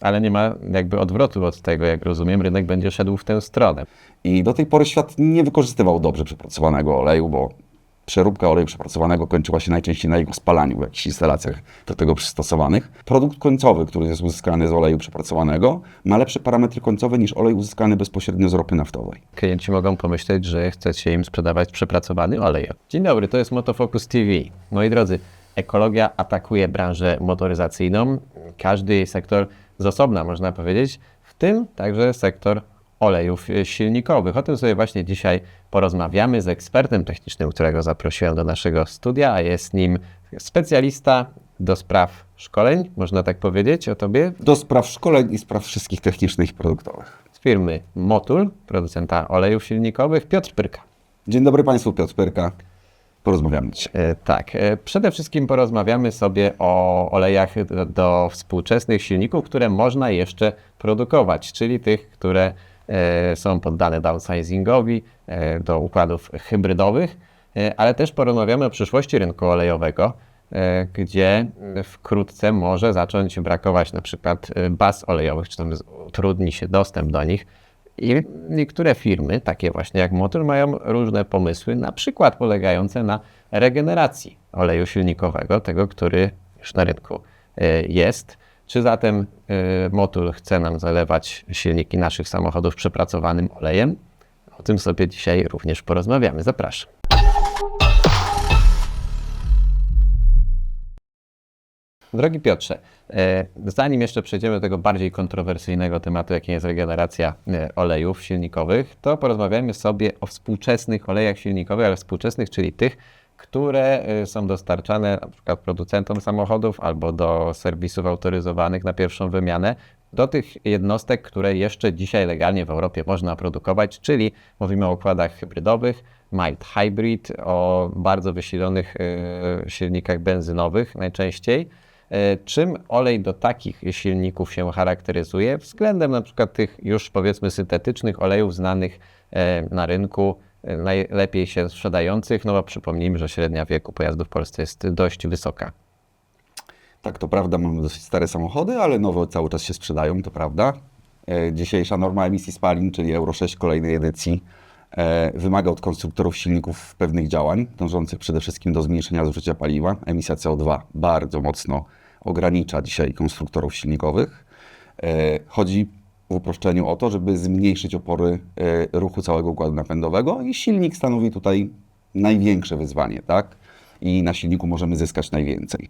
Ale nie ma jakby odwrotu od tego, jak rozumiem, rynek będzie szedł w tę stronę. I do tej pory świat nie wykorzystywał dobrze przepracowanego oleju, bo przeróbka oleju przepracowanego kończyła się najczęściej na jego spalaniu w jakichś instalacjach do tego przystosowanych. Produkt końcowy, który jest uzyskany z oleju przepracowanego, ma lepsze parametry końcowe niż olej uzyskany bezpośrednio z ropy naftowej. Klienci mogą pomyśleć, że chcecie im sprzedawać przepracowany olej. Dzień dobry, to jest Motofocus TV. Moi drodzy, ekologia atakuje branżę motoryzacyjną. Każdy jej sektor z osobna, można powiedzieć, w tym także sektor olejów e, silnikowych. O tym sobie właśnie dzisiaj porozmawiamy z ekspertem technicznym, którego zaprosiłem do naszego studia, a jest nim specjalista do spraw szkoleń, można tak powiedzieć o tobie, Do spraw szkoleń i spraw wszystkich technicznych i produktowych. z firmy Motul, producenta olejów silnikowych, Piotr Pyrka. Dzień dobry Państwu, Piotr Pyrka. Porozmawiamy dzisiaj. E, Tak, e, przede wszystkim porozmawiamy sobie o olejach do, do współczesnych silników, które można jeszcze produkować, czyli tych, które e, są poddane downsizingowi, do układów hybrydowych, ale też porozmawiamy o przyszłości rynku olejowego, gdzie wkrótce może zacząć brakować na przykład baz olejowych, czy tam utrudni się dostęp do nich. I niektóre firmy, takie właśnie jak Motor, mają różne pomysły, na przykład polegające na regeneracji oleju silnikowego, tego, który już na rynku e, jest. Czy zatem e, Motul chce nam zalewać silniki naszych samochodów przepracowanym olejem? O tym sobie dzisiaj również porozmawiamy. Zapraszam. Drogi Piotrze, e, zanim jeszcze przejdziemy do tego bardziej kontrowersyjnego tematu, jakim jest regeneracja e, olejów silnikowych, to porozmawiamy sobie o współczesnych olejach silnikowych, ale współczesnych, czyli tych, które e, są dostarczane na przykład producentom samochodów albo do serwisów autoryzowanych na pierwszą wymianę, do tych jednostek, które jeszcze dzisiaj legalnie w Europie można produkować, czyli mówimy o układach hybrydowych, mild hybrid, o bardzo wysilonych silnikach benzynowych najczęściej. E, Czym olej do takich silników się charakteryzuje względem na przykład tych już powiedzmy syntetycznych olejów znanych e, na rynku, e, najlepiej się sprzedających, no bo przypomnijmy, że średnia wieku pojazdu w Polsce jest dość wysoka. Tak, to prawda, mamy dosyć stare samochody, ale nowe cały czas się sprzedają, to prawda. Dzisiejsza norma emisji spalin, czyli Euro 6 kolejnej edycji, wymaga od konstruktorów silników pewnych działań, dążących przede wszystkim do zmniejszenia zużycia paliwa. Emisja CO2 bardzo mocno ogranicza dzisiaj konstruktorów silnikowych. E, Chodzi w uproszczeniu o to, żeby zmniejszyć opory e, ruchu całego układu napędowego i silnik stanowi tutaj największe wyzwanie, tak? I na silniku możemy zyskać najwięcej.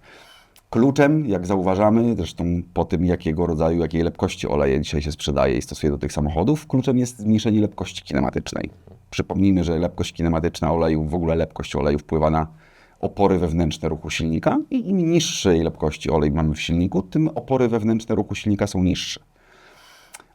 Kluczem, jak zauważamy, zresztą po tym, jakiego rodzaju, jakiej lepkości oleje dzisiaj się sprzedaje i stosuje do tych samochodów, kluczem jest zmniejszenie lepkości kinematycznej. Przypomnijmy, że lepkość kinematyczna oleju, w ogóle lepkość oleju wpływa na opory wewnętrzne ruchu silnika i im niższej lepkości olej mamy w silniku, tym opory wewnętrzne ruchu silnika są niższe.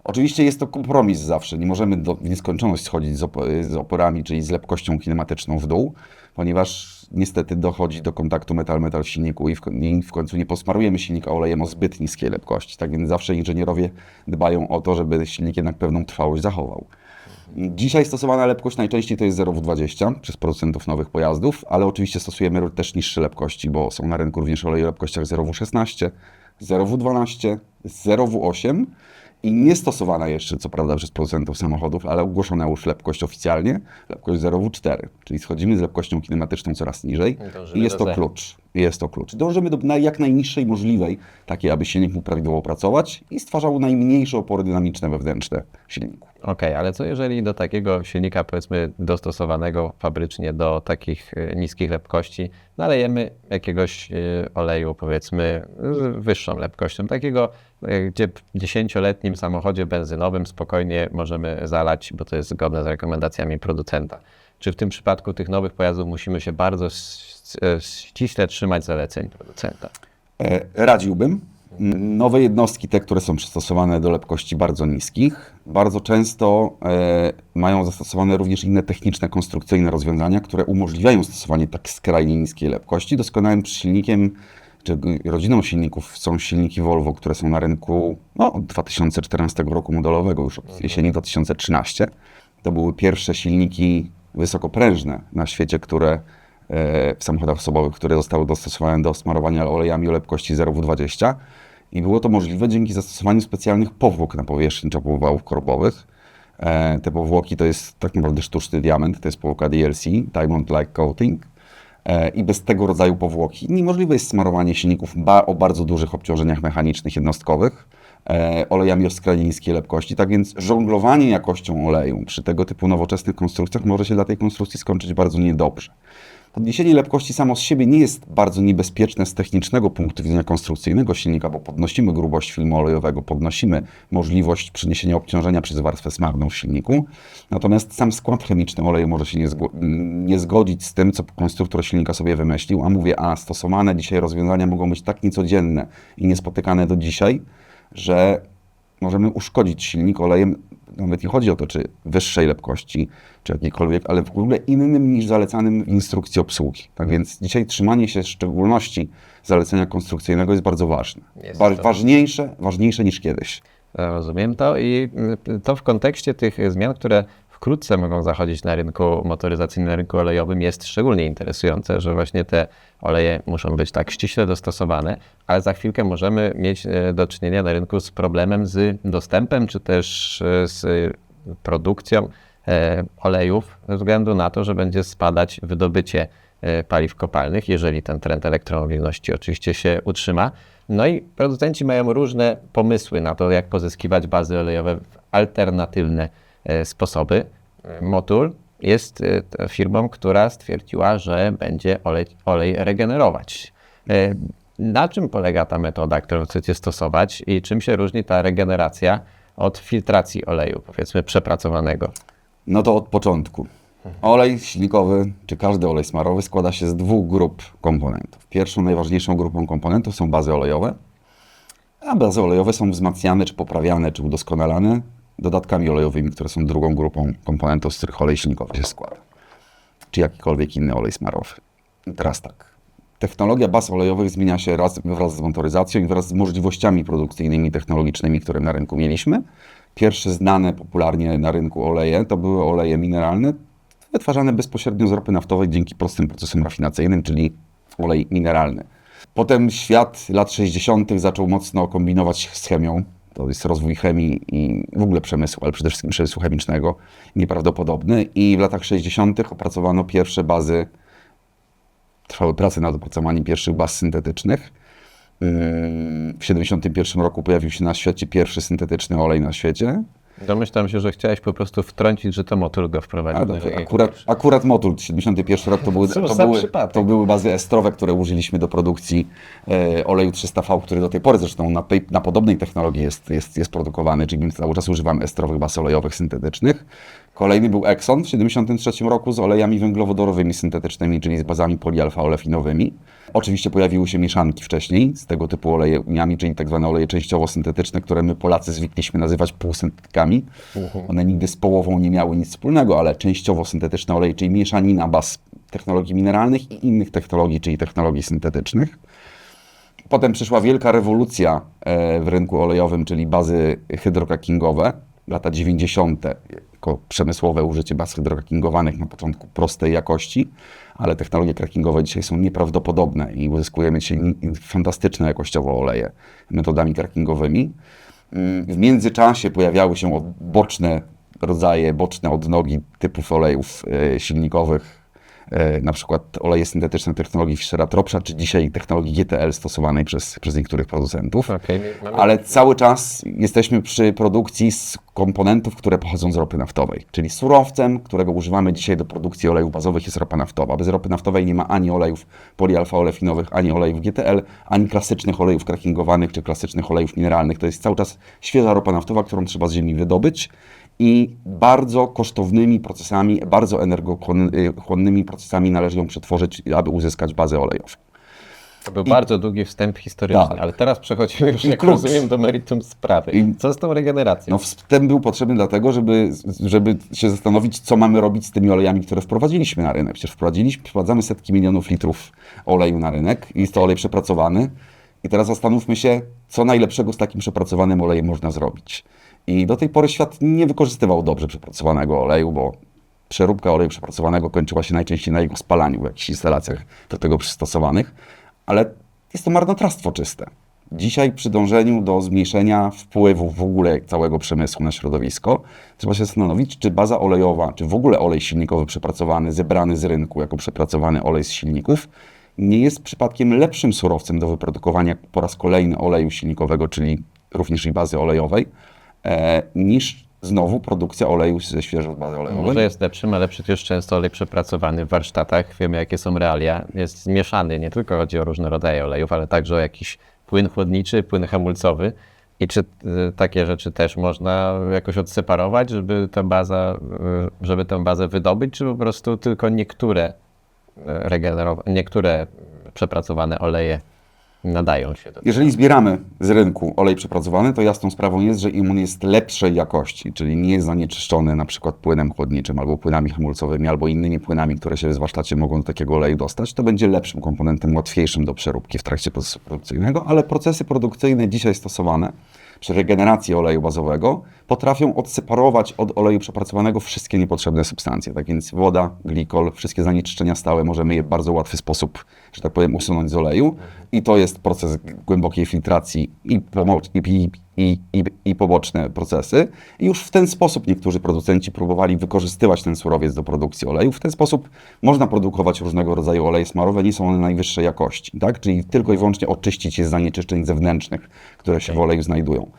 Oczywiście jest to kompromis zawsze. Nie możemy do, w nieskończoność schodzić z, op- z oporami, czyli z lepkością kinematyczną w dół, ponieważ niestety dochodzi do kontaktu metal-metal w silniku i w, w końcu nie posmarujemy silnika olejem o zbyt niskiej lepkości. Tak więc zawsze inżynierowie dbają o to, żeby silnik jednak pewną trwałość zachował. Dzisiaj stosowana lepkość najczęściej to jest 0W20 przez producentów nowych pojazdów, ale oczywiście stosujemy też niższe lepkości, bo są na rynku również oleje o lepkościach 0W16, 0W12, 0W8 i nie stosowana jeszcze, co prawda, przez producentów samochodów, ale ogłoszona już lepkość oficjalnie, lepkość 0W4, czyli schodzimy z lepkością kinematyczną coraz niżej Dążymy i jest do to zera. klucz. Jest to klucz. Dążymy do jak najniższej możliwej, takiej, aby silnik mógł prawidłowo pracować i stwarzał najmniejsze opory dynamiczne wewnętrzne silniku. Okej, ale co jeżeli do takiego silnika, powiedzmy, dostosowanego fabrycznie do takich e, niskich lepkości, nalejemy jakiegoś e, oleju, powiedzmy, z wyższą lepkością, takiego, e, gdzie w 10-letnim samochodzie benzynowym spokojnie możemy zalać, bo to jest zgodne z rekomendacjami producenta. Czy w tym przypadku tych nowych pojazdów musimy się bardzo ściśle trzymać zaleceń producenta? E, Radziłbym. Nowe jednostki, te, które są przystosowane do lepkości bardzo niskich, bardzo często e, mają zastosowane również inne techniczne, konstrukcyjne rozwiązania, które umożliwiają stosowanie tak skrajnie niskiej lepkości. Doskonałym silnikiem, czy rodziną silników są silniki Volvo, które są na rynku no, od 2014 roku modelowego, już od jesieni 2013. To były pierwsze silniki wysokoprężne na świecie, które e, w samochodach osobowych, które zostały dostosowane do smarowania olejami o lepkości 0W20 I było to możliwe dzięki zastosowaniu specjalnych powłok na powierzchni czapowałów korbowych. E, te powłoki to jest tak naprawdę sztuczny diament, to jest powłoka DLC, Diamond Like Coating. E, I bez tego rodzaju powłoki niemożliwe jest smarowanie silników o bardzo dużych obciążeniach mechanicznych jednostkowych e, olejami o skrajnie niskiej lepkości. Tak więc żonglowanie jakością oleju przy tego typu nowoczesnych konstrukcjach może się dla tej konstrukcji skończyć bardzo niedobrze. Podniesienie lepkości samo z siebie nie jest bardzo niebezpieczne z technicznego punktu widzenia konstrukcyjnego silnika, bo podnosimy grubość filmu olejowego, podnosimy możliwość przeniesienia obciążenia przez warstwę smarną w silniku. Natomiast sam skład chemiczny oleju może się nie, zgo- nie zgodzić z tym, co konstruktor silnika sobie wymyślił, a mówię, a stosowane dzisiaj rozwiązania mogą być tak niecodzienne i niespotykane do dzisiaj, że możemy uszkodzić silnik olejem, nawet nie chodzi o to, czy wyższej lepkości, czy jakiejkolwiek, ale w ogóle innym niż zalecanym w instrukcji obsługi. Tak więc dzisiaj trzymanie się szczególności zalecenia konstrukcyjnego jest bardzo ważne. Jest Wa- to- ważniejsze, ważniejsze niż kiedyś. Rozumiem to i y, to w kontekście tych zmian, które wkrótce mogą zachodzić na rynku motoryzacyjnym, na rynku olejowym jest szczególnie interesujące, że właśnie te oleje muszą być tak ściśle dostosowane, ale za chwilkę możemy mieć e, do czynienia na rynku z problemem z dostępem, czy też e, z produkcją e, olejów ze względu na to, że będzie spadać wydobycie paliw kopalnych, jeżeli ten trend elektromobilności oczywiście się utrzyma. No i producenci mają różne pomysły na to, jak pozyskiwać bazy olejowe alternatywne sposoby. E, Motul jest e, firmą, która stwierdziła, że będzie olej, olej regenerować. E, Na czym polega ta metoda, którą chcecie stosować i czym się różni ta regeneracja od filtracji oleju, powiedzmy przepracowanego? No to od początku. Olej silnikowy, czy każdy olej smarowy składa się z dwóch grup komponentów. Pierwszą, najważniejszą grupą komponentów są bazy olejowe, a bazy olejowe są wzmacniane, czy poprawiane, czy udoskonalane dodatkami olejowymi, które są drugą grupą komponentów, z których olej silnikowy się składa. Czy jakikolwiek inny olej smarowy. Teraz tak. Technologia baz olejowych zmienia się raz, wraz z motoryzacją i wraz z możliwościami produkcyjnymi, technologicznymi, które na rynku mieliśmy. Pierwsze znane popularnie na rynku oleje to były oleje mineralne, wytwarzane bezpośrednio z ropy naftowej dzięki prostym procesom rafinacyjnym, czyli olej mineralny. Potem świat lat 60. zaczął mocno kombinować z chemią. To jest rozwój chemii i w ogóle przemysłu, ale przede wszystkim przemysłu chemicznego nieprawdopodobny. I w latach 60. opracowano pierwsze bazy trwały prace nad opracowaniem pierwszych baz syntetycznych. Yy, W 1971 roku pojawił się na świecie pierwszy syntetyczny olej na świecie. Domyślam się, że chciałeś po prostu wtrącić, że to motor go wprowadził. A, to, rynek. akurat, akurat motul, 71 rok to były, to, były, przypadek. to były bazy estrowe, które użyliśmy do produkcji e, oleju 300V, który do tej pory zresztą na, tej, na podobnej technologii jest, jest, jest produkowany, czyli my cały czas używamy estrowych baz olejowych syntetycznych. Kolejny był Exxon w 73 roku z olejami węglowodorowymi syntetycznymi, czyli z bazami polialfaolefinowymi. Oczywiście pojawiły się mieszanki wcześniej z tego typu olejami, czyli tak zwane oleje częściowo syntetyczne, które my Polacy zwykliśmy nazywać półsyntetykami. One nigdy z połową nie miały nic wspólnego, ale częściowo syntetyczne oleje, czyli mieszanina baz technologii mineralnych i innych technologii, czyli technologii syntetycznych. Potem przyszła wielka rewolucja e, w rynku olejowym, czyli bazy hydrocrackingowe. Lata 90. przemysłowe użycie baz hydrocrackingowanych na początku prostej jakości, ale technologie crackingowe dzisiaj są nieprawdopodobne i uzyskujemy dzisiaj fantastyczne jakościowo oleje metodami crackingowymi. Mm, W międzyczasie pojawiały się boczne rodzaje, boczne odnogi typów olejów e, silnikowych, na przykład oleje syntetyczne technologii Fischera-Tropscha, czy dzisiaj technologii GTL stosowanej przez, przez niektórych producentów. Okej, mamy- Ale cały czas jesteśmy przy produkcji z komponentów, które pochodzą z ropy naftowej. Czyli surowcem, którego używamy dzisiaj do produkcji olejów bazowych jest ropa naftowa. Bez ropy naftowej nie ma ani olejów polialfaolefinowych, ani olejów GTL, ani klasycznych olejów crackingowanych, czy klasycznych olejów mineralnych. To jest cały czas świeża ropa naftowa, którą trzeba z ziemi wydobyć i bardzo kosztownymi procesami, bardzo energochłonnymi procesami należy ją przetworzyć, aby uzyskać bazę olejową. To był bardzo długi wstęp historyczny, Tak. ale teraz przechodzimy już, I jak klucz. rozumiem, do meritum sprawy. I- Co z tą regeneracją? No, wstęp był potrzebny dlatego, żeby, żeby się zastanowić, co mamy robić z tymi olejami, które wprowadziliśmy na rynek. Przecież wprowadziliśmy, wprowadzamy setki milionów litrów oleju na rynek i jest to olej przepracowany. I teraz zastanówmy się, co najlepszego z takim przepracowanym olejem można zrobić. I do tej pory świat nie wykorzystywał dobrze przepracowanego oleju, bo przeróbka oleju przepracowanego kończyła się najczęściej na jego spalaniu w jakichś instalacjach do tego przystosowanych, ale jest to marnotrawstwo czyste. Dzisiaj przy dążeniu do zmniejszenia wpływu w ogóle całego przemysłu na środowisko, trzeba się zastanowić, czy baza olejowa, czy w ogóle olej silnikowy przepracowany, zebrany z rynku jako przepracowany olej z silników, nie jest przypadkiem lepszym surowcem do wyprodukowania po raz kolejny oleju silnikowego, czyli również i bazy olejowej, niż znowu produkcja oleju ze świeżej bazy olejowej. Może jest lepszym, ale przecież często olej przepracowany w warsztatach, wiemy jakie są realia, jest zmieszany. Nie tylko chodzi o różne rodzaje olejów, ale także o jakiś płyn chłodniczy, płyn hamulcowy. I czy y, takie rzeczy też można jakoś odseparować, żeby tę bazę, y, żeby tę bazę wydobyć, czy po prostu tylko niektóre regenerowane, niektóre przepracowane oleje nadają się do Jeżeli zbieramy z rynku olej przepracowany, to jasną sprawą jest, że im jest lepszej jakości, czyli nie jest zanieczyszczony na przykład płynem chłodniczym albo płynami hamulcowymi, albo innymi płynami, które się w warsztacie mogą do takiego oleju dostać, to będzie lepszym komponentem, łatwiejszym do przeróbki w trakcie procesu produkcyjnego, ale procesy produkcyjne dzisiaj stosowane przy regeneracji oleju bazowego potrafią odseparować od oleju przepracowanego wszystkie niepotrzebne substancje. Tak więc woda, glikol, wszystkie zanieczyszczenia stałe możemy je w bardzo łatwy sposób, że tak powiem, usunąć z oleju. I to jest proces głębokiej filtracji i, pomo- i, i, i, i poboczne procesy. I już w ten sposób niektórzy producenci próbowali wykorzystywać ten surowiec do produkcji oleju. W ten sposób można produkować różnego rodzaju oleje smarowe, nie są one najwyższej jakości, tak? czyli tylko i wyłącznie oczyścić je z zanieczyszczeń zewnętrznych, które się w oleju znajdują.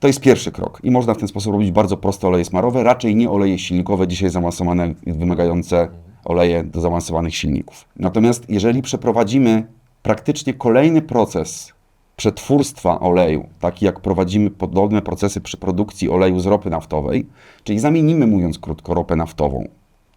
To jest pierwszy krok i można w ten sposób robić bardzo proste oleje smarowe, raczej nie oleje silnikowe, dzisiaj zaawansowane, wymagające oleje do zaawansowanych silników. Natomiast jeżeli przeprowadzimy praktycznie kolejny proces przetwórstwa oleju, taki jak prowadzimy podobne procesy przy produkcji oleju z ropy naftowej, czyli zamienimy, mówiąc krótko, ropę naftową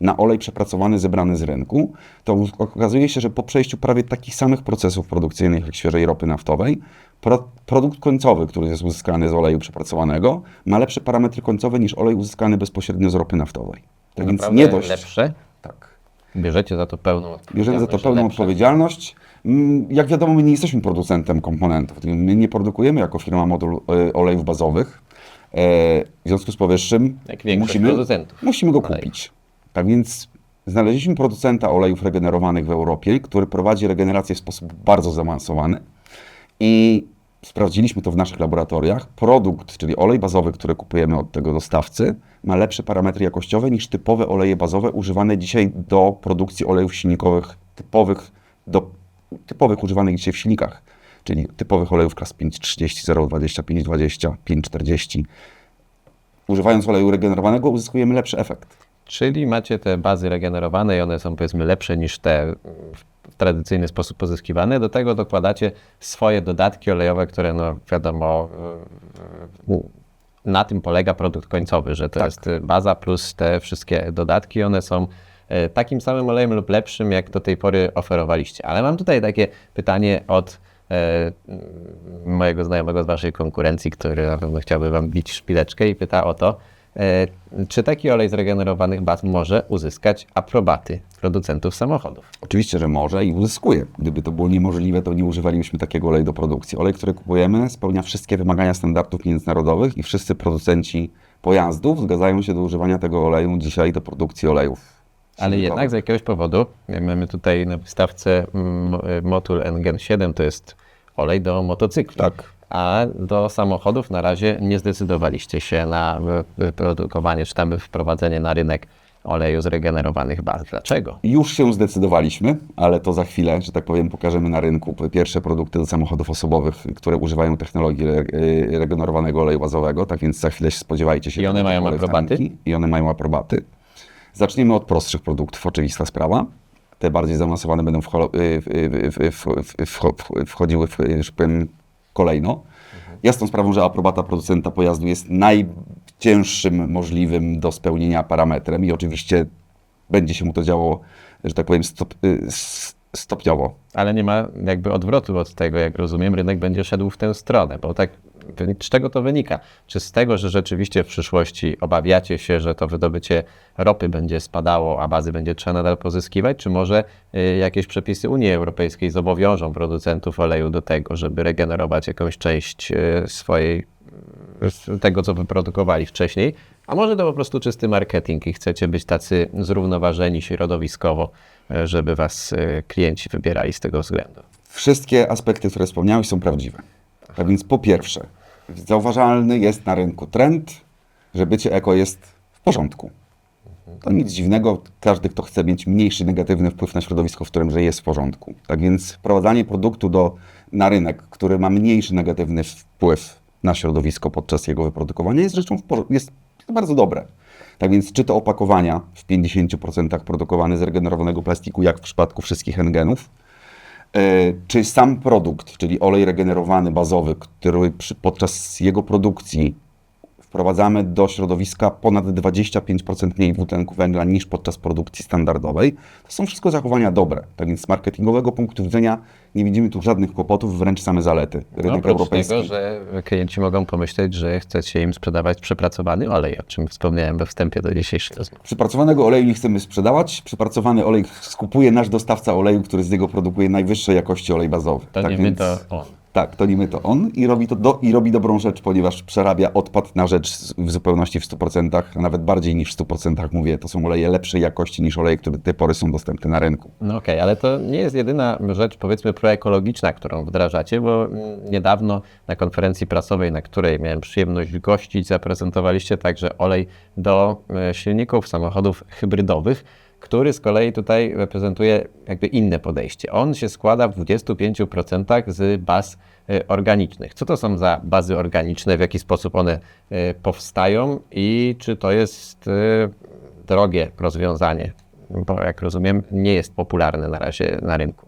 na olej przepracowany, zebrany z rynku, to okazuje się, że po przejściu prawie takich samych procesów produkcyjnych jak świeżej ropy naftowej, pro, produkt końcowy, który jest uzyskany z oleju przepracowanego, ma lepsze parametry końcowe niż olej uzyskany bezpośrednio z ropy naftowej. Tak więc nie dość. lepsze. Tak. Bierzecie za to pełną odpowiedzialność. Bierzemy za to pełną lepsze. odpowiedzialność. Mm, Jak wiadomo, my nie jesteśmy producentem komponentów. My nie produkujemy jako firma modul e, olejów bazowych. E, W związku z powyższym musimy, musimy go olejów. kupić. Tak więc znaleźliśmy producenta olejów regenerowanych w Europie, który prowadzi regenerację w sposób bardzo zaawansowany i sprawdziliśmy to w naszych laboratoriach. Produkt, czyli olej bazowy, który kupujemy od tego dostawcy, ma lepsze parametry jakościowe niż typowe oleje bazowe używane dzisiaj do produkcji olejów silnikowych typowych, do, typowych używanych dzisiaj w silnikach, czyli typowych olejów klas 530, 025, 20, 540. Używając oleju regenerowanego uzyskujemy lepszy efekt. Czyli macie te bazy regenerowane i one są powiedzmy lepsze niż te w tradycyjny sposób pozyskiwane. Do tego dokładacie swoje dodatki olejowe, które no wiadomo y, y, na tym polega produkt końcowy, że to Tak. jest baza plus te wszystkie dodatki. One są takim samym olejem lub lepszym, jak do tej pory oferowaliście. Ale mam tutaj takie pytanie od e, mojego znajomego z waszej konkurencji, który na pewno chciałby wam bić szpileczkę i pyta o to, e, czy taki olej z regenerowanych baz może uzyskać aprobaty producentów samochodów? Oczywiście, że może i uzyskuje. Gdyby to było niemożliwe, to nie używalibyśmy takiego oleju do produkcji. Olej, który kupujemy, spełnia wszystkie wymagania standardów międzynarodowych i wszyscy producenci pojazdów zgadzają się do używania tego oleju dzisiaj do produkcji olejów. Ale jednak z jakiegoś powodu, mamy tutaj na wystawce mm, Motul NGen 7, to jest olej do motocykli. Tak. A do samochodów na razie nie zdecydowaliście się na wy- wyprodukowanie czy tam wprowadzenie na rynek oleju z regenerowanych baz. Dlaczego? Już się zdecydowaliśmy, ale to za chwilę, że tak powiem, pokażemy na rynku pierwsze produkty do samochodów osobowych, które używają technologii y, regenerowanego oleju bazowego, tak więc za chwilę się spodziewajcie się. I one mają aprobaty? I one mają aprobaty. Zaczniemy od prostszych produktów, oczywista sprawa. Te bardziej zaawansowane będą wchodziły, kolejno. Jasną sprawą, że aprobata producenta pojazdu jest najcięższym możliwym do spełnienia parametrem i oczywiście będzie się mu to działo, że tak powiem, stop, y, stopniowo. Ale nie ma jakby odwrotu od tego, jak rozumiem, rynek będzie szedł w tę stronę, bo tak z czego to wynika? Czy z tego, że rzeczywiście w przyszłości obawiacie się, że to wydobycie ropy będzie spadało, a bazy będzie trzeba nadal pozyskiwać, czy może y, jakieś przepisy Unii Europejskiej zobowiążą producentów oleju do tego, żeby regenerować jakąś część y, swojej y, tego, co wyprodukowali wcześniej, a może to po prostu czysty marketing i chcecie być tacy zrównoważeni środowiskowo, żeby was klienci wybierali z tego względu. Wszystkie aspekty, które wspomniałeś, są prawdziwe. Tak więc po pierwsze, zauważalny jest na rynku trend, że bycie eko jest w porządku. To nic dziwnego, każdy, kto chce mieć mniejszy negatywny wpływ na środowisko, w którym żyje, jest w porządku. Tak więc wprowadzanie produktu do, na rynek, który ma mniejszy negatywny wpływ na środowisko podczas jego wyprodukowania, jest rzeczą jest bardzo dobre. Tak więc czy to opakowania w 50% produkowane z regenerowanego plastiku, jak w przypadku wszystkich engenów, czy sam produkt, czyli olej regenerowany bazowy, który podczas jego produkcji wprowadzamy do środowiska ponad 25% mniej dwutlenku węgla niż podczas produkcji standardowej, to są wszystko zachowania dobre. Tak więc z marketingowego punktu widzenia nie widzimy tu żadnych kłopotów, wręcz same zalety. No, Rynek oprócz europejski. tego, że klienci mogą pomyśleć, że chcecie im sprzedawać przepracowany olej, o czym wspomniałem we wstępie do dzisiejszej rozmowy. Przypracowanego oleju nie chcemy sprzedawać. Przypracowany olej skupuje nasz dostawca oleju, który z niego produkuje najwyższej jakości olej bazowy. To nie my, to on. Tak, to nie my, to on i robi to do, i robi dobrą rzecz, ponieważ przerabia odpad na rzecz w zupełności w 100%, a nawet bardziej niż w 100%. Mówię, to są oleje lepszej jakości niż oleje, które do tej pory są dostępne na rynku. No okej, ale to nie jest jedyna rzecz, powiedzmy, proekologiczna, którą wdrażacie, bo niedawno na konferencji prasowej, na której miałem przyjemność gościć, zaprezentowaliście także olej do e, silników samochodów hybrydowych, który z kolei tutaj reprezentuje jakby inne podejście. On się składa w 25% z baz e, organicznych. Co to są za bazy organiczne, w jaki sposób one e, powstają i czy to jest e, drogie rozwiązanie? Bo jak rozumiem, nie jest popularne na razie na rynku.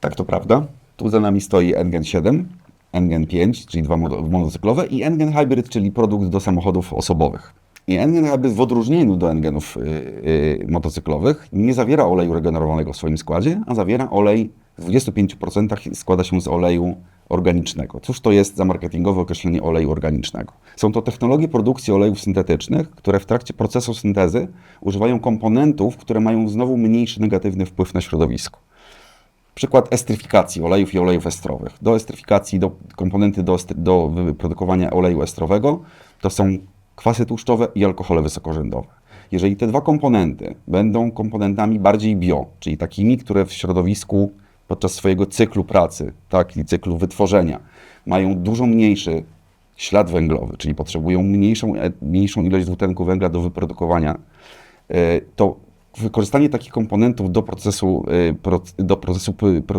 Tak, to prawda. Tu za nami stoi Engen 7, Engen 5, czyli dwa monocyklowe i Engen Hybrid, czyli produkt do samochodów osobowych. I Engen Hybrid w odróżnieniu do Engenów y, y, motocyklowych nie zawiera oleju regenerowanego w swoim składzie, a zawiera olej w 25% składa się z oleju organicznego. Cóż to jest za marketingowe określenie oleju organicznego? Są to technologie produkcji olejów syntetycznych, które w trakcie procesu syntezy używają komponentów, które mają znowu mniejszy negatywny wpływ na środowisko. Przykład estryfikacji olejów i olejów estrowych. Do estryfikacji, do komponenty do, do wyprodukowania oleju estrowego to są kwasy tłuszczowe i alkohole wysokorzędowe. Jeżeli te dwa komponenty będą komponentami bardziej bio, czyli takimi, które w środowisku podczas swojego cyklu pracy, tak, i cyklu wytworzenia, mają dużo mniejszy ślad węglowy, czyli potrzebują mniejszą, e- mniejszą ilość dwutlenku węgla do wyprodukowania, e, to wykorzystanie takich komponentów do procesu, pro- do procesu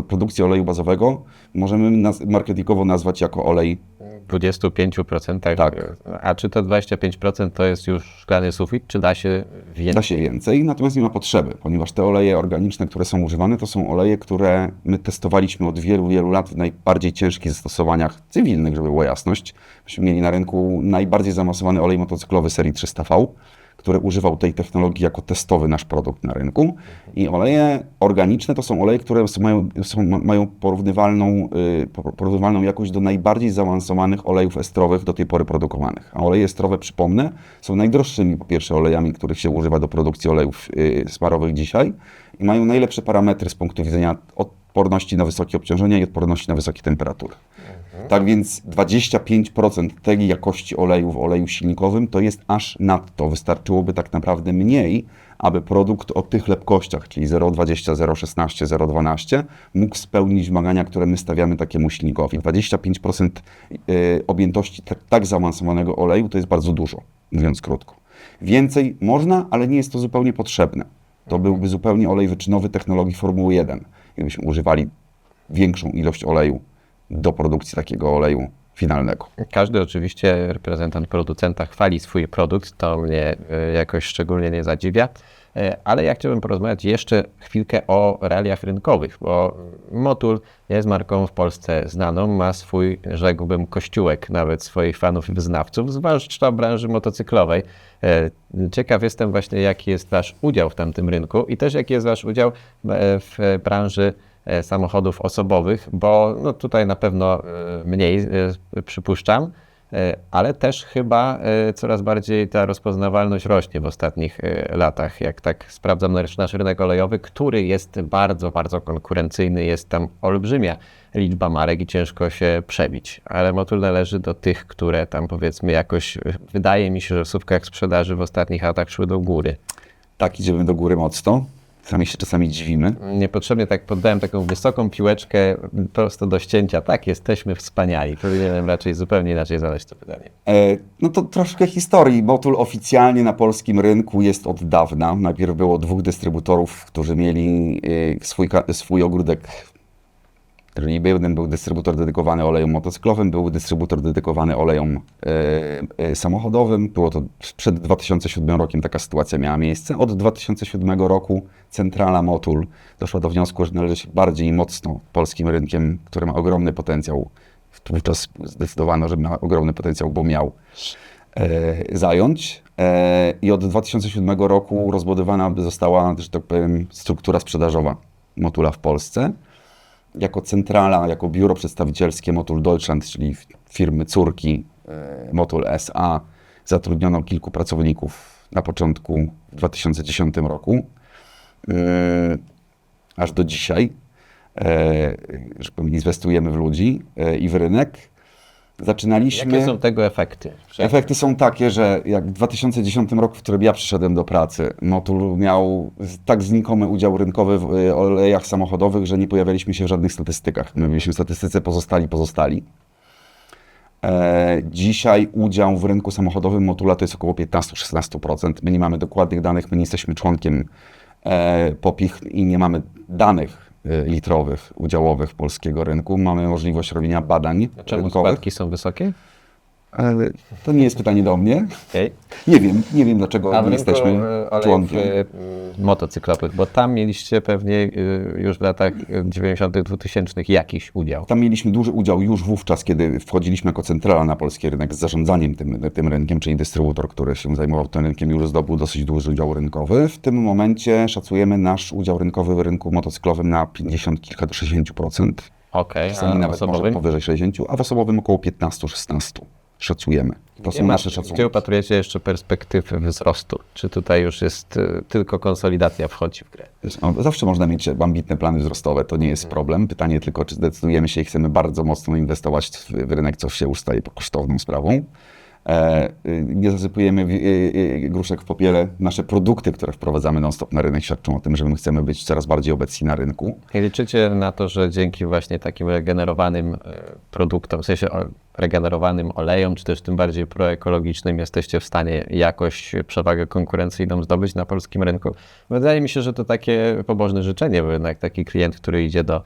produkcji oleju bazowego możemy marketingowo nazwać jako olej 25%. Tak. A czy to 25% to jest już szklany sufit, czy da się więcej? Da się więcej, natomiast nie ma potrzeby, ponieważ te oleje organiczne, które są używane, to są oleje, które my testowaliśmy od wielu, wielu lat w najbardziej ciężkich zastosowaniach cywilnych, żeby była jasność. Myśmy mieli na rynku najbardziej zaawansowany olej motocyklowy serii 300V, który używał tej technologii jako testowy nasz produkt na rynku. I oleje organiczne to są oleje, które mają, są, ma- mają porównywalną, y, po- porównywalną jakość do najbardziej zaawansowanych olejów estrowych do tej pory produkowanych. A oleje estrowe, przypomnę, są najdroższymi po pierwsze olejami, których się używa do produkcji olejów y, smarowych dzisiaj i mają najlepsze parametry z punktu widzenia odporności na wysokie obciążenia i odporności na wysokie temperatury. Tak więc 25% tej jakości oleju w oleju silnikowym to jest aż nadto. Wystarczyłoby tak naprawdę mniej, aby produkt o tych lepkościach, czyli 0,20, 0,16, 0,12, mógł spełnić wymagania, które my stawiamy takiemu silnikowi. 25% y, objętości tak, zaawansowanego oleju to jest bardzo dużo, mówiąc krótko. Więcej można, ale nie jest to zupełnie potrzebne. To byłby zupełnie olej wyczynowy technologii Formuły 1, gdybyśmy używali większą ilość oleju do produkcji takiego oleju finalnego. Każdy oczywiście reprezentant producenta chwali swój produkt, to mnie e, jakoś szczególnie nie zadziwia. E, Ale ja chciałbym porozmawiać jeszcze chwilkę o realiach rynkowych, bo Motul jest marką w Polsce znaną, ma swój, rzekłbym, kościółek nawet swoich fanów i wyznawców, zwłaszcza w branży motocyklowej. E, Ciekaw jestem właśnie, jaki jest Wasz udział w tamtym rynku i też jaki jest Wasz udział w branży samochodów osobowych, bo no tutaj na pewno e, mniej e, przypuszczam, e, ale też chyba e, coraz bardziej ta rozpoznawalność rośnie w ostatnich e, latach. Jak tak sprawdzam nasz, rynek olejowy, który jest bardzo, bardzo konkurencyjny, jest tam olbrzymia liczba marek i ciężko się przebić. Ale Motul należy do tych, które tam powiedzmy jakoś, e, wydaje mi się, że w słupkach sprzedaży w ostatnich latach szły do góry. Tak, idziemy do góry mocno. Sami się czasami dziwimy. Niepotrzebnie tak poddałem taką wysoką piłeczkę prosto do ścięcia. Tak, jesteśmy wspaniali. Powinienem raczej zupełnie inaczej zadać to pytanie. E, No to troszkę historii. Motul oficjalnie na polskim rynku jest od dawna. Najpierw było dwóch dystrybutorów, którzy mieli e, swój, swój ogródek. Czyli jeden był dystrybutor dedykowany olejom motocyklowym, był dystrybutor dedykowany olejom e, e, samochodowym. Było to przed 2007 rokiem taka sytuacja miała miejsce. Od 2007 roku centrala Motul doszła do wniosku, że należy się bardziej mocno polskim rynkiem, który ma ogromny potencjał. Wówczas zdecydowano, że ma ogromny potencjał, bo miał e, zająć. E, I od 2007 roku rozbudowana została, że tak powiem, struktura sprzedażowa Motula w Polsce. Jako centrala, jako biuro przedstawicielskie Motul Deutschland, czyli firmy córki e, Motul SA, zatrudniono kilku pracowników na początku w 2010 roku. E, aż do dzisiaj, e, że powiem, inwestujemy w ludzi i w rynek. Zaczynaliśmy. Jakie są tego efekty? Efekty są takie, że jak w 2010 roku, w którym ja przyszedłem do pracy, Motul miał tak znikomy udział rynkowy w y, olejach samochodowych, że nie pojawialiśmy się w żadnych statystykach. My byliśmy w statystyce pozostali, pozostali. E, dzisiaj udział w rynku samochodowym Motula to jest około 15-16%. My nie mamy dokładnych danych, my nie jesteśmy członkiem e, POPICH i nie mamy danych litrowych, udziałowych polskiego rynku. Mamy możliwość robienia badań Czemu rynkowych. składki są wysokie? Ale to nie jest pytanie do mnie. Okay. Nie wiem, nie wiem dlaczego A nie jesteśmy e, członkiem. e, motocyklowych, bo tam mieliście pewnie e, już w latach 90., 2000 jakiś udział. Tam mieliśmy duży udział już wówczas, kiedy wchodziliśmy jako centrala na polski rynek z zarządzaniem tym, tym rynkiem, czyli dystrybutor, który się zajmował tym rynkiem, już zdobył dosyć duży udział rynkowy. W tym momencie szacujemy nasz udział rynkowy w rynku motocyklowym na 50 kilka do 60 procent. Okej, Czasami a nawet może osobowym? powyżej 60, a w osobowym około 15-16 szacujemy. To są nasze szacunki. Gdzie upatrujecie jeszcze perspektywy wzrostu? Czy tutaj już jest e, tylko konsolidacja wchodzi w grę? No, Zawsze można mieć ambitne plany wzrostowe, to nie jest problem. Pytanie tylko, czy zdecydujemy się i chcemy bardzo mocno inwestować w, w rynek, co się już staje kosztowną sprawą. E, y, nie zasypujemy y, y, gruszek w popiele. Nasze produkty, które wprowadzamy non-stop na rynek, świadczą o tym, że my chcemy być coraz bardziej obecni na rynku. I liczycie na to, że dzięki właśnie takim regenerowanym e, produktom, w sensie regenerowanym olejom, czy też tym bardziej proekologicznym, jesteście w stanie jakoś przewagę konkurencyjną zdobyć na polskim rynku? Wydaje mi się, że to takie pobożne życzenie, bo jednak taki klient, który idzie do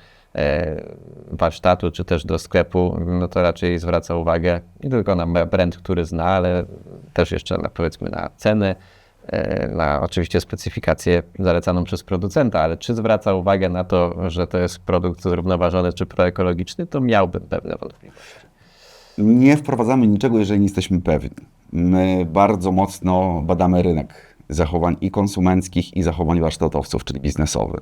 warsztatu, czy też do sklepu, no to raczej zwraca uwagę nie tylko na brand, który zna, ale też jeszcze na, powiedzmy na cenę, e, na oczywiście specyfikację zalecaną przez producenta, ale czy zwraca uwagę na to, że to jest produkt zrównoważony czy proekologiczny, to miałbym pewne wątpliwości. Nie wprowadzamy niczego, jeżeli nie jesteśmy pewni. My bardzo mocno badamy rynek zachowań i konsumenckich, i zachowań warsztatowców, czyli biznesowych.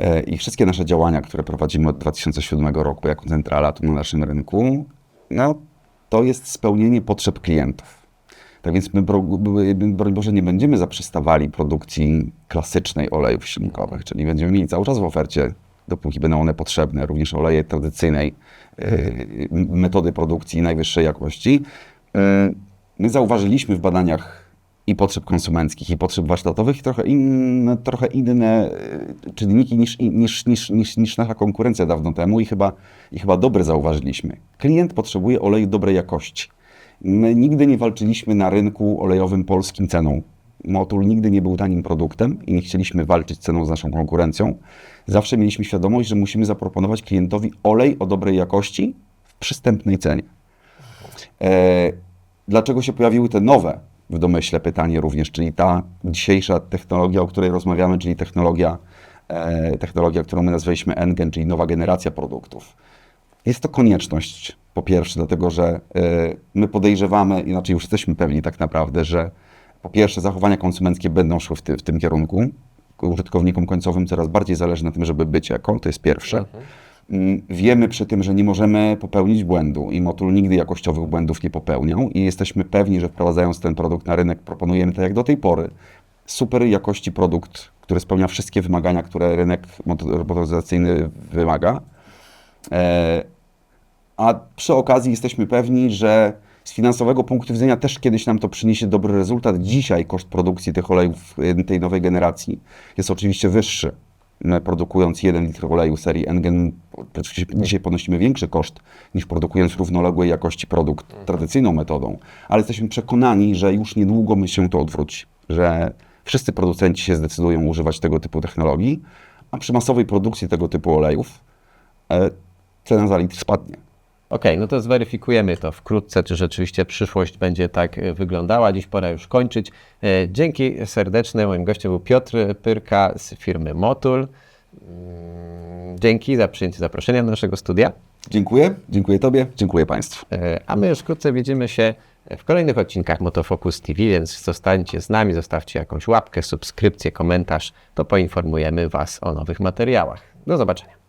E, I wszystkie nasze działania, które prowadzimy od 2007 roku jako centrala tu na naszym rynku, no, to jest spełnienie potrzeb klientów. Tak więc my, bro- my, broń Boże, nie będziemy zaprzestawali produkcji klasycznej olejów silnikowych, czyli będziemy mieli cały czas w ofercie, dopóki będą one potrzebne, również oleje tradycyjnej e, metody produkcji najwyższej jakości. E, My zauważyliśmy w badaniach i potrzeb konsumenckich, i potrzeb warsztatowych i trochę inne, trochę inne e, czynniki niż, niż, niż, niż, niż nasza konkurencja dawno temu i chyba, i chyba dobre zauważyliśmy. Klient potrzebuje oleju dobrej jakości. My nigdy nie walczyliśmy na rynku olejowym polskim ceną. Motul nigdy nie był tanim produktem i nie chcieliśmy walczyć ceną z naszą konkurencją. Zawsze mieliśmy świadomość, że musimy zaproponować klientowi olej o dobrej jakości w przystępnej cenie. E, dlaczego się pojawiły te nowe w domyśle pytanie również, czyli ta dzisiejsza technologia, o której rozmawiamy, czyli technologia, e, technologia którą my nazwaliśmy NGEN, czyli nowa generacja produktów. Jest to konieczność, po pierwsze, dlatego że e, my podejrzewamy, inaczej już jesteśmy pewni tak naprawdę, że po pierwsze zachowania konsumenckie będą szły w, ty, w tym kierunku. Użytkownikom końcowym coraz bardziej zależy na tym, żeby być eko, to jest pierwsze. Mm, Wiemy przy tym, że nie możemy popełnić błędu i Motul nigdy jakościowych błędów nie popełniał i jesteśmy pewni, że wprowadzając ten produkt na rynek proponujemy tak jak do tej pory super jakości produkt, który spełnia wszystkie wymagania, które rynek moto- motoryzacyjny wymaga. E, a przy okazji jesteśmy pewni, że Z finansowego punktu widzenia też kiedyś nam to przyniesie dobry rezultat. Dzisiaj koszt produkcji tych olejów y, tej nowej generacji jest oczywiście wyższy. My produkując 1 litr oleju serii Engen, dzisiaj ponosimy większy koszt niż produkując równoległej jakości produkt tradycyjną metodą, ale jesteśmy przekonani, że już niedługo my się to odwróci, że wszyscy producenci się zdecydują używać tego typu technologii, a przy masowej produkcji tego typu olejów e, cena za litr spadnie. Okej, no to zweryfikujemy to wkrótce, czy rzeczywiście przyszłość będzie tak e, wyglądała. Dziś pora już kończyć. E, Dzięki serdeczne. Moim gościem był Piotr Pyrka z firmy Motul. Mm, Dzięki za przyjęcie zaproszenia do naszego studia. Dziękuję, dziękuję Tobie, dziękuję Państwu. E, A my już wkrótce widzimy się w kolejnych odcinkach Motofocus TV, więc zostańcie z nami, zostawcie jakąś łapkę, subskrypcję, komentarz, to poinformujemy Was o nowych materiałach. Do zobaczenia.